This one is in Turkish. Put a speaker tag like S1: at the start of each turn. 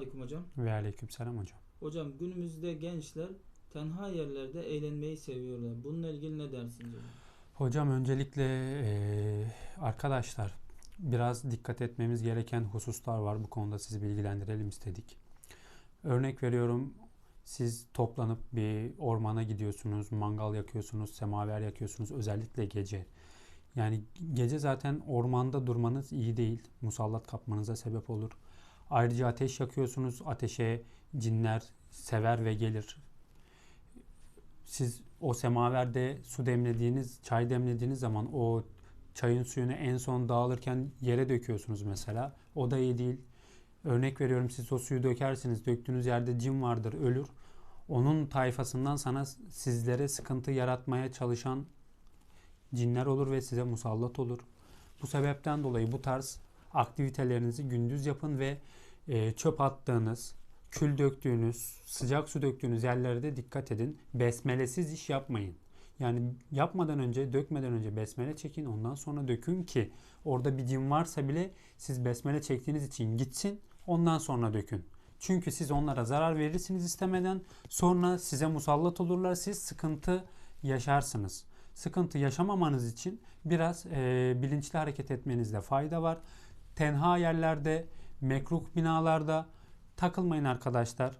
S1: aleyküm hocam.
S2: Ve aleykümselam hocam.
S1: Hocam günümüzde gençler tenha yerlerde eğlenmeyi seviyorlar. Bununla ilgili ne dersiniz hocam?
S2: Hocam öncelikle eee, arkadaşlar biraz dikkat etmemiz gereken hususlar var. Bu konuda sizi bilgilendirelim istedik. Örnek veriyorum siz toplanıp bir ormana gidiyorsunuz, mangal yakıyorsunuz, semaver yakıyorsunuz özellikle gece. Yani gece zaten ormanda durmanız iyi değil. Musallat kapmanıza sebep olur. Ayrıca ateş yakıyorsunuz. Ateşe cinler sever ve gelir. Siz o semaverde su demlediğiniz, çay demlediğiniz zaman o çayın suyunu en son dağılırken yere döküyorsunuz mesela. O da iyi değil. Örnek veriyorum siz o suyu dökersiniz. Döktüğünüz yerde cin vardır, ölür. Onun tayfasından sana sizlere sıkıntı yaratmaya çalışan cinler olur ve size musallat olur. Bu sebepten dolayı bu tarz aktivitelerinizi gündüz yapın ve e, çöp attığınız, kül döktüğünüz, sıcak su döktüğünüz yerlere de dikkat edin. Besmelesiz iş yapmayın. Yani yapmadan önce, dökmeden önce besmele çekin. Ondan sonra dökün ki orada bir cin varsa bile siz besmele çektiğiniz için gitsin. Ondan sonra dökün. Çünkü siz onlara zarar verirsiniz istemeden. Sonra size musallat olurlar. Siz sıkıntı yaşarsınız. Sıkıntı yaşamamanız için biraz e, bilinçli hareket etmenizde fayda var. Tenha yerlerde, mekruh binalarda takılmayın arkadaşlar.